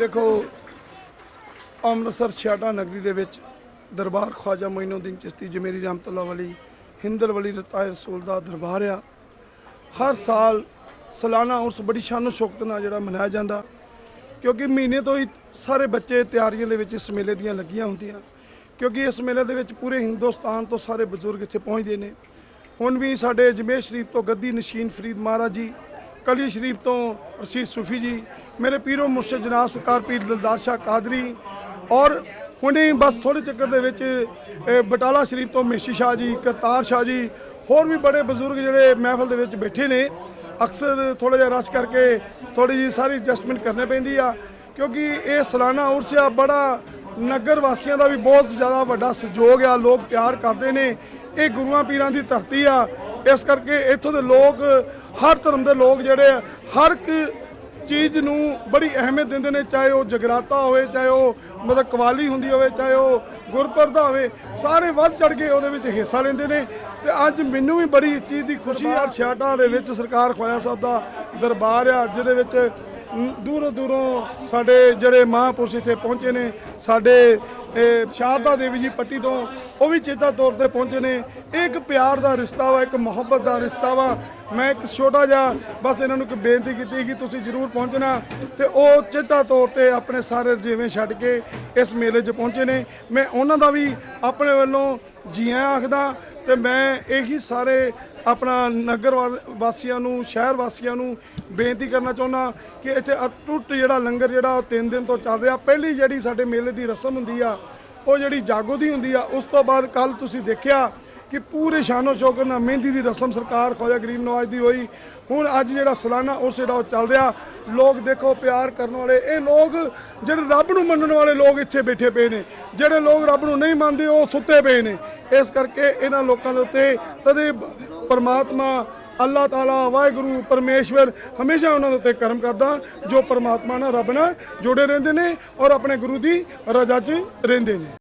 ਦੇਖੋ, ਅੰਮ੍ਰਿਤਸਰ ਛਿਆਟਾ ਨਗਰੀ ਦੇ ਵਿੱਚ ਦਰਬਾਰ ਖਵਾਜਾ ਮੋਇਨੂਦੀਨ ਚਿਸ਼ਤੀ ਜਮੇਰੀ ਰਹਿਮਤੁল্ਲਾਹ ਵਲੀ ਹਿੰਦਲ ਵਲੀ ਰਤਾਇ ਰਸੂਲ ਦਾ ਦਰਬਾਰ ਆ। ਹਰ ਸਾਲ ਸਾਲਾਨਾ ਉਸ ਬੜੀ ਸ਼ਾਨੋ ਸ਼ੌਕਤ ਨਾਲ ਜਿਹੜਾ ਮਨਾਇਆ ਜਾਂਦਾ, ਕਿਉਂਕਿ ਮਹੀਨੇ ਤੋਂ ਹੀ ਸਾਰੇ ਬੱਚੇ ਤਿਆਰੀਆਂ ਦੇ ਵਿੱਚ ਇਸ ਮੇਲੇ ਦੀਆਂ ਲੱਗੀਆਂ ਹੁੰਦੀਆਂ। ਕਿਉਂਕਿ ਇਸ ਮੇਲੇ ਦੇ ਵਿੱਚ ਪੂਰੇ ਹਿੰਦੁਸਤਾਨ ਤੋਂ ਸਾਰੇ ਬਜ਼ੁਰਗ ਇੱਥੇ ਪਹੁੰਚਦੇ ਨੇ। ਹੁਣ ਵੀ ਸਾਡੇ ਅਜਮੇਰ ਸ਼ਰੀਫ ਤੋਂ ਗੱਦੀ ਨਸ਼ੀਨ ਫਰੀਦ ਮਹਾਰਾਜ ਜੀ, ਕਲੀ ਸ਼ਰੀਫ ਤੋਂ ਰਸ਼ੀਦ ਸੂਫੀ ਜੀ ਮੇਰੇ ਪੀਰੋ ਮੁਰਸ਼ਦ ਜਨਾਬ ਸਰਕਾਰ ਪੀਰ ਦਿਲਦਾਰ ਸ਼ਾਹ ਕਾਦਰੀ ਔਰ ਹੁਣੇ ਬਸ ਥੋੜੇ ਚੱਕਰ ਦੇ ਵਿੱਚ ਬਟਾਲਾ ਸ਼ਰੀਫ ਤੋਂ ਮੇਸ਼ੀ ਸ਼ਾਹ ਜੀ ਕਰਤਾਰ ਸ਼ਾਹ ਜੀ ਹੋਰ ਵੀ ਬੜੇ ਬਜ਼ੁਰਗ ਜਿਹੜੇ ਮਹਿਫਲ ਦੇ ਵਿੱਚ ਬੈਠੇ ਨੇ ਅਕਸਰ ਥੋੜਾ ਜਿਹਾ ਰਸ਼ ਕਰਕੇ ਥੋੜੀ ਜੀ ਸਾਰੀ ਐਡਜਸਟਮੈਂਟ ਕਰਨੀ ਪੈਂਦੀ ਆ ਕਿਉਂਕਿ ਇਹ ਸਾਲਾਨਾ ਉਰਸ ਆ ਬੜਾ ਨਗਰ ਵਾਸੀਆਂ ਦਾ ਵੀ ਬਹੁਤ ਜ਼ਿਆਦਾ ਵੱਡਾ ਸਹਿਯੋਗ ਆ ਲੋਕ ਪਿਆਰ ਕਰਦੇ ਨੇ ਇਹ ਗੁਰੂਆਂ ਪੀਰਾਂ ਦੀ ਧਰਤੀ ਆ ਇਸ ਕਰਕੇ ਇੱਥੋਂ ਦੇ ਲੋਕ ਹਰ ਧਰਮ ਦੇ ਲੋਕ ਜਿਹੜੇ ਆ, ਹਰ ਇੱਕ ਚੀਜ਼ ਨੂੰ ਬੜੀ ਅਹਿਮੀਅਤ ਦਿੰਦੇ ਨੇ, ਚਾਹੇ ਉਹ ਜਗਰਾਤਾ ਹੋਵੇ, ਚਾਹੇ ਉਹ ਮਤਲਬ ਕਵਾਲੀ ਹੁੰਦੀ ਹੋਵੇ, ਚਾਹੇ ਉਹ ਗੁਰਪੁਰਦਾ ਹੋਵੇ, ਸਾਰੇ ਵੱਧ ਚੜ ਕੇ ਉਹਦੇ ਵਿੱਚ ਹਿੱਸਾ ਲੈਂਦੇ ਨੇ। ਤੇ ਅੱਜ ਮੈਨੂੰ ਵੀ ਬੜੀ ਇਸ ਚੀਜ਼ ਦੀ ਖੁਸ਼ੀ ਆ ਛਿਆਟਾ ਦੇ ਵਿੱਚ ਸਰਕਾਰ ਖਵਾਇਆ ਸਾਹਿਬ ਦਾ ਦਰਬਾਰ ਆ, ਜਿਹਦੇ ਵਿੱਚ ਦੂਰੋਂ ਦੂਰੋਂ ਸਾਡੇ ਜਿਹੜੇ ਮਹਾਂਪੁਰਸ਼ ਇੱਥੇ ਪਹੁੰਚੇ ਨੇ, ਸਾਡੇ ਸ਼ਾਰਦਾ ਦੇਵੀ ਜੀ ਪੱਟੀ ਤੋਂ ਉਹ ਵੀ ਚੇਤਾ ਤੌਰ ਤੇ ਪਹੁੰਚੇ ਨੇ। ਇਹ ਇੱਕ ਪਿਆਰ ਦਾ ਰਿਸ਼ਤਾ ਵਾ, ਇੱਕ ਮੁਹੱਬਤ ਦਾ ਰਿਸ਼ਤਾ ਵਾ। ਮੈਂ ਇੱਕ ਛੋਟਾ ਜਿਹਾ ਬਸ ਇਹਨਾਂ ਨੂੰ ਇੱਕ ਬੇਨਤੀ ਕੀਤੀ ਕਿ ਤੁਸੀਂ ਜ਼ਰੂਰ ਪਹੁੰਚਣਾ ਤੇ ਉਹ ਚੇਤਾ ਤੌਰ ਤੇ ਆਪਣੇ ਸਾਰੇ ਰਜੀਵੇਂ ਛੱਡ ਕੇ ਇਸ ਮੇਲੇ 'ਚ ਪਹੁੰਚੇ ਨੇ। ਮੈਂ ਉਹਨਾਂ ਦਾ ਵੀ ਆਪਣੇ ਵੱਲੋਂ ਜੀਆਂ ਆਖਦਾ ਤੇ ਮੈਂ ਇਹੀ ਸਾਰੇ ਆਪਣਾ ਨਗਰ ਵਾ- ਵਾਸੀਆਂ ਨੂੰ, ਸ਼ਹਿਰ ਵਾਸੀਆਂ ਨੂੰ ਬੇਨਤੀ ਕਰਨਾ ਚਾਹੁੰਦਾ ਕਿ ਇੱਥੇ ਅਟੁੱਟ ਜਿਹੜਾ ਲੰਗਰ ਜਿਹੜਾ ਉਹ 3 ਦਿਨ ਤੋਂ ਚੱਲ ਰਿਹਾ। ਪਹਿਲੀ ਜਿਹੜੀ ਸਾਡੇ ਮੇਲੇ ਦੀ ਰਸਮ ਹੁੰਦੀ ਆ, ਉਹ ਜਿਹੜੀ ਜਾਗੋ ਦੀ ਹੁੰਦੀ ਆ, ਉਸ ਤੋਂ ਬਾਅਦ ਕੱਲ ਤੁਸੀਂ ਦੇਖਿਆ ਕਿ ਪੂਰੇ ਸ਼ਾਨੋ ਸ਼ੌਕਤ ਨਾਲ ਮਹਿੰਦੀ ਦੀ ਰਸਮ ਸਰਕਾਰ ਖਵਾਜਾ ਗਰੀਬ ਨਵਾਜ ਦੀ ਹੋਈ। ਹੁਣ ਅੱਜ ਜਿਹੜਾ ਸਾਲਾਨਾ ਉਸ ਜਿਹੜਾ ਉਹ ਚੱਲ ਰਿਹਾ, ਲੋਕ ਦੇਖੋ ਪਿਆਰ ਕਰਨ ਵਾਲੇ, ਇਹ ਲੋਕ ਜਿਹੜੇ ਰੱਬ ਨੂੰ ਮੰਨਣ ਵਾਲੇ ਲੋਕ ਇੱਥੇ ਬੈਠੇ ਪਏ ਨੇ। ਜਿਹੜੇ ਲੋਕ ਰੱਬ ਨੂੰ ਨਹੀਂ ਮੰਨਦੇ, ਉਹ ਸੁੱਤੇ ਪਏ ਨੇ। ਇਸ ਕਰਕੇ ਇਹਨਾਂ ਲੋਕਾਂ ਦੇ ਉੱਤੇ ਤਦੇ ਪਰਮਾਤਮਾ, ਅੱਲਾਹ ਤਾਲਾ, ਵਾਹਿਗੁਰੂ, ਪਰਮੇਸ਼ਵਰ ਹਮੇਸ਼ਾ ਉਹਨਾਂ ਦੇ ਉੱਤੇ ਕਰਮ ਕਰਦਾ, ਜੋ ਪਰਮਾਤਮਾ ਨਾਲ ਰੱਬ ਨਾਲ ਜੁੜੇ ਰਹਿੰਦੇ ਨੇ ਔਰ ਆਪਣੇ ਗੁਰੂ ਦੀ ਰਜ਼ਾ 'ਚ ਰਹਿੰਦੇ ਨੇ।